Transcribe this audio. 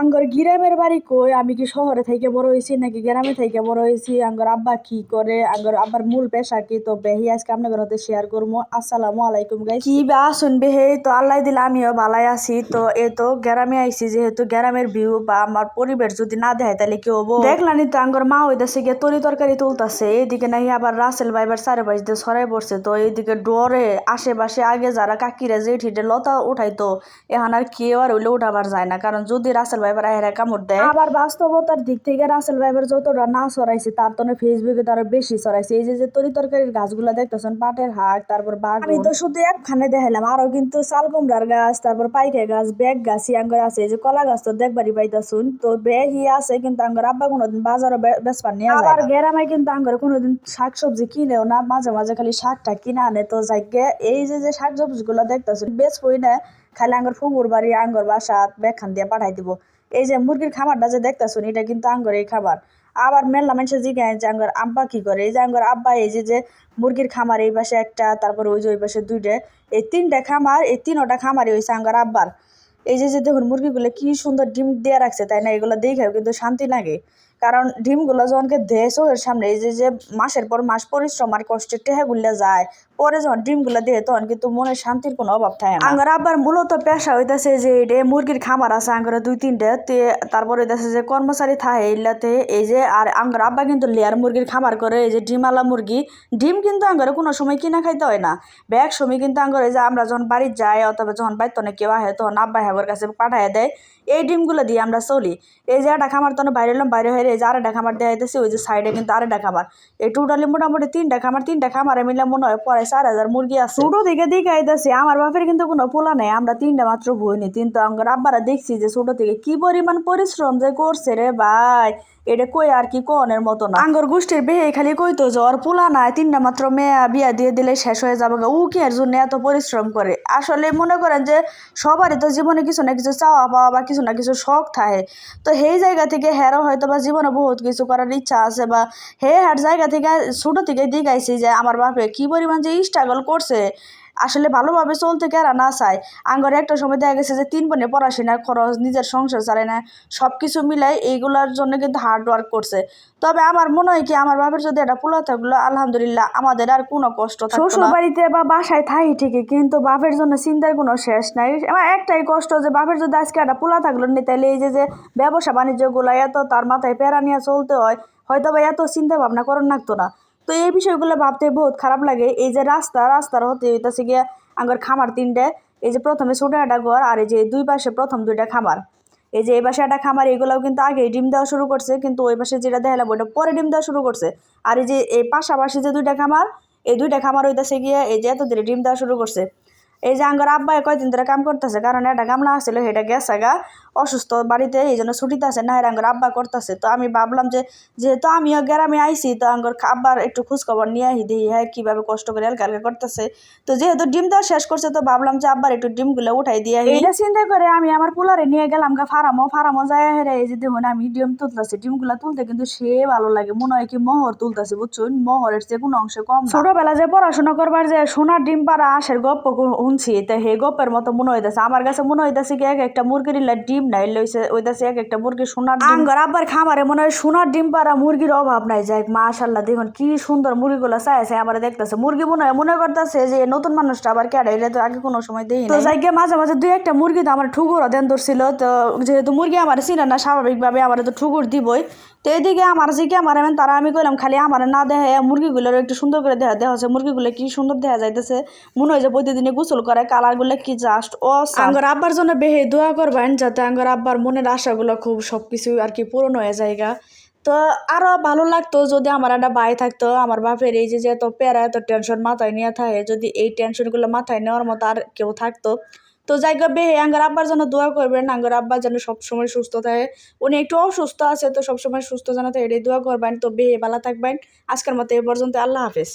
আঙ্গর গ্রামের বাড়ি কই? আমি কি শহরে থেকে বড় হয়েছি নাকি গ্রামে থেকে বড় হয়েছি? আঙ্গর আব্বা কি করে? আঙ্গর আব্বার মূল পেশা কি? তো বেহি আজকে আপনাদের হাতে শেয়ার করব। আসসালামু আলাইকুম গাই কি বা আসুন বেহে তো আল্লাহ দিলে আমিও ভালাই আছি। তো এ তো গ্রামে আইছি যেহেতু গ্রামের ভিউ বা আমার পরিবেশ যদি না দেয় তাহলে কি হব? দেখলানি তো আঙ্গর মা হইতাছে গিয়ে তরি তরকারি তুলতাছে। এইদিকে নাকি আবার রাসেল ভাইবার সারে বাড়িতে সরাই পড়ছে। তো এইদিকে ডরে আশেপাশে আগে যারা কাকিরা যে ঠিটে লতা উঠাইতো এখন আর কেউ আর হইলে উঠাবার যায় না। কারণ যদি রাসেল ভাইবার আহেরা কামড় দেয়। আবার বাস্তবতার দিক থেকে রাসেল ভাইবার যতটা না সরাইছে তার তো ফেসবুকে তার বেশি সরাইছে এই যে যে তরি তরকারির গাছগুলো দেখতেছেন পাটের হাট তারপর বাঘ আমি তো শুধু একখানে দেখাইলাম আরও কিন্তু চাল কুমড়ার গাছ তারপর পাইকে গাছ ব্যাগ গাছ ইয়াঙ্গর আছে এই যে কলা গাছ তো দেখবারই পাইতাছুন। তো বেহি আছে কিন্তু আঙ্গর আব্বা কোনোদিন বাজারও বেচবার নিয়ে আবার গেরামাই কিন্তু আঙ্গর কোনোদিন শাক সবজি কিনেও না মাঝে মাঝে খালি শাকটা কিনে আনে। তো যাইগে এই যে যে শাক সবজিগুলো দেখতেছুন বেচবই না খালি আঙ্গর ফুবুর বাড়ি আঙ্গর বাসা ব্যাগখান দিয়ে পাঠাই দিব। এই যে মুরগির খাবারটা যে দেখতেছুন, এটা কিন্তু আঙ্গর এই খাবার। আবার মেলা মানুষের জিজ্ঞাসা যে আঙ্গর আব্বা কি করে? এই যে আঙ্গর আব্বা, এই যে যে মুরগির খামার, এই পাশে একটা, তারপর ওই যে, ওই পাশে দুইটা, এই তিনটা খামার, এই তিনটা খামারই হয়েছে আঙ্গর আব্বার। এই যে যে দেখুন মুরগিগুলো কি সুন্দর ডিম দেওয়া রাখছে, তাই না? এগুলো দেখেও কিন্তু শান্তি লাগে। কারণ ডিমগুলো যখনকে দেয় চোখের সামনে, এই যে যে মাসের পর মাস পরিশ্রম আর কষ্টের টেহাগুলো যায় পরে যখন ডিমগুলো দিয়ে তখন কিন্তু মনে শান্তির কোনো অভাব থাকে আঙ্গার আবার মূলত পেশা হইতাছে যে এটা মুরগির খামার আছে আঙ্গার দুই তিনটে তারপরে হইতাছে যে কর্মচারী থাকে এইলাতে এই যে আর আঙ্গার আব্বা কিন্তু লেয়ার মুরগির খামার করে, এই যে ডিমালা মুরগি, ডিম কিন্তু আঙ্গারে কোনো সময় কিনা খাইতে হয় না। ব্যাগ সময় কিন্তু আঙ্গার যে আমরা যখন বাড়ি যাই অথবা যখন বাইতনে কেউ আহে তখন আব্বা হাগর কাছে পাঠায় দেয়, এই ডিমগুলো দিয়ে আমরা চলি। এই যে একটা খামার তখন বাইরে এলাম বাইরে হয়ে এই যে আরেকটা খামার দেওয়া হইতেছে ওই যে সাইডে কিন্তু আরেকটা খামার। এই টোটালি মোটামুটি তিনটা খামার, তিনটা খামারে মিলে মনে হয় পরে চার হাজার মুরগি আছে। ছোটো থেকে দেখে আইতেছে আমার বাপের কিন্তু কোনো পোলা নেই, আমরা তিনটা মাত্র বইনি কিন্তু আমার আব্বারা দেখছি যে ছোট থেকে কি পরিমাণ পরিশ্রম যে করছে রে ভাই। এটা কই আর কি কনের মতো না? আঙ্গর গোষ্ঠীর বেহে খালি কইতো যে ওর পোলা নাই, তিনটা মাত্র মেয়া বিয়া দিয়ে দিলে শেষ হয়ে যাবে উ কি এর জন্য এত পরিশ্রম করে? আসলে মনে করেন যে সবারই তো জীবনে কিছু না কিছু চাওয়া পাওয়া বা কিছু না কিছু শখ থাকে। তো সেই জায়গা থেকে হেরও হয়তো বা জীবনে বহুত কিছু করার ইচ্ছা আছে বা হে হার জায়গা থেকে, ছোট থেকে দিগাইছি যে আমার বাপে কি পরিমাণ যে স্ট্রাগল করছে। আসলে ভালোভাবে চলতে কেরা না চায়। আঙ্গরে একটা সময় দেখা গেছে যে তিন বোনে পড়াশোনার খরচ, নিজের সংসার চালায় না সব কিছু মিলাই এইগুলোর জন্য কিন্তু হার্ড ওয়ার্ক করছে। তবে আমার মনে হয় কি, আমার বাপের যদি একটা পোলা থাকল, আলহামদুলিল্লাহ আমাদের আর কোনো কষ্ট শ্বশুর বাড়িতে বা বাসায় থাকি ঠিকই, কিন্তু বাপের জন্য চিন্তার কোনো শেষ নাই। আমার একটাই কষ্ট যে বাপের যদি আজকে একটা পোলা থাকল নি তাহলে এই যে যে ব্যবসা বাণিজ্যগুলো এত তার মাথায় প্যারা নিয়ে চলতে হয় হয়তো বা এত চিন্তা ভাবনা করার লাগতো না। তো এই বিষয়গুলো ভাবতে বহুত খারাপ লাগে। এই যে রাস্তা, রাস্তার হতে হইতেছে গিয়ে আমার খামার তিনটে। এই যে প্রথমে ছোটো একটা ঘর আর এই যে দুই পাশে প্রথম দুইটা খামার। এই যে এই পাশে একটা খামার, এগুলোও কিন্তু আগে ডিম দেওয়া শুরু করছে, কিন্তু ওই পাশে যেটা দেখালাম ওইটা পরে ডিম দেওয়া শুরু করছে। আর এই যে এই পাশাপাশি যে দুইটা খামার, এই দুইটা খামার হইতেছে গিয়ে এই যে এত ডিম দেওয়া শুরু করছে। এই যে আঙ্গর আব্বাই কয়দিন ধরে কাম করতেছে কারণ একটা গামলা আসছিল সেটা গেছে গা অসুস্থ বাড়িতে এই জন্য ছুটিতে আছে না আঙ্গর আব্বা করতেছে। তো আমি ভাবলাম যে যেহেতু আমিও গ্রামে আইছি তো আঙ্গর আব্বার একটু খোঁজখবর নিয়ে আহি দিই হ্যাঁ কীভাবে কষ্ট করে হালকা হালকা করতেছে। তো যেহেতু ডিম দেওয়া শেষ করছে তো ভাবলাম যে আব্বার একটু ডিমগুলো উঠাই দিয়ে এইটা চিন্তা করে আমি আমার পোলারে নিয়ে গেলাম গা ফার্মও ফার্মও যায় হেরে এই যে দেখুন আমি ডিম তুলতেছি ডিমগুলো তুলতে কিন্তু সে ভালো লাগে মনে হয় কি মোহর তুলতেছে বুঝছুন? মোহরের যে কোনো অংশে কম ছোটবেলা যে পড়াশোনা করবার যে সোনার ডিম পাড়া আশের গপ্প শুনছি তা হে গপ্পের মতো মনে হইতেছে। আমার কাছে মনে হইতেছে কি এক একটা মুরগির ডিম নাই লইছে ওইতাছে এক একটা মুরগি সোনার ডিম। আঙ্গর আব্বার খামারে মনে হয় সোনার ডিম পাড়া মুরগির অভাব নাই। যাই মাশাল্লাহ দেখুন কি সুন্দর মুরগিগুলো চাইছে আমার দেখতেছে। মুরগি মনে হয় মনে করতেছে যে নতুন মানুষটা আবার কেডা? এটা তো আগে কোনো সময় দেই তো যাই মাঝে মাঝে দুই একটা মুরগি তো আমার ঠুকুর দেন ধরছিল তো যেহেতু মুরগি আমার চিনে না স্বাভাবিকভাবে আমার তো ঠুকুর দিবই। তো এদিকে আমার যে কি আমার তারা আমি কইলাম খালি আমার না দেখে মুরগিগুলোর একটু সুন্দর করে দেখা দেখা হচ্ছে। মুরগিগুলো কি সুন্দর দেখা যাইতেছে? মনে হয় যে প্রতিদিনে গোসল করে, কালারগুলো কি জাস্ট ও আঙ্গর আব্বার জন্য বেহে দোয়া করবেন, যাতে আঙ্গর আব্বার মনের আশাগুলো খুব সব কিছু আর কি পূরণ হয়ে যায়গা তো আরও ভালো লাগতো যদি আমার একটা ভাই থাকতো, আমার বাপের এই যে যে এত প্যারা, এত টেনশন মাথায় নিয়ে থাকে, যদি এই টেনশনগুলো মাথায় নেওয়ার মতো আর কেউ থাকতো। তো জায়গা বেহে, আঙ্গার আব্বার জন্য দোয়া করবেন, আঙ্গার আব্বা যেন সবসময় সুস্থ থাকে। উনি একটু অসুস্থ আছে, তো সবসময় সুস্থ যেন থাকে, এটাই দোয়া করবেন। তো বেহে ভালো থাকবেন। আজকের মতো এ পর্যন্ত, আল্লাহ হাফেজ।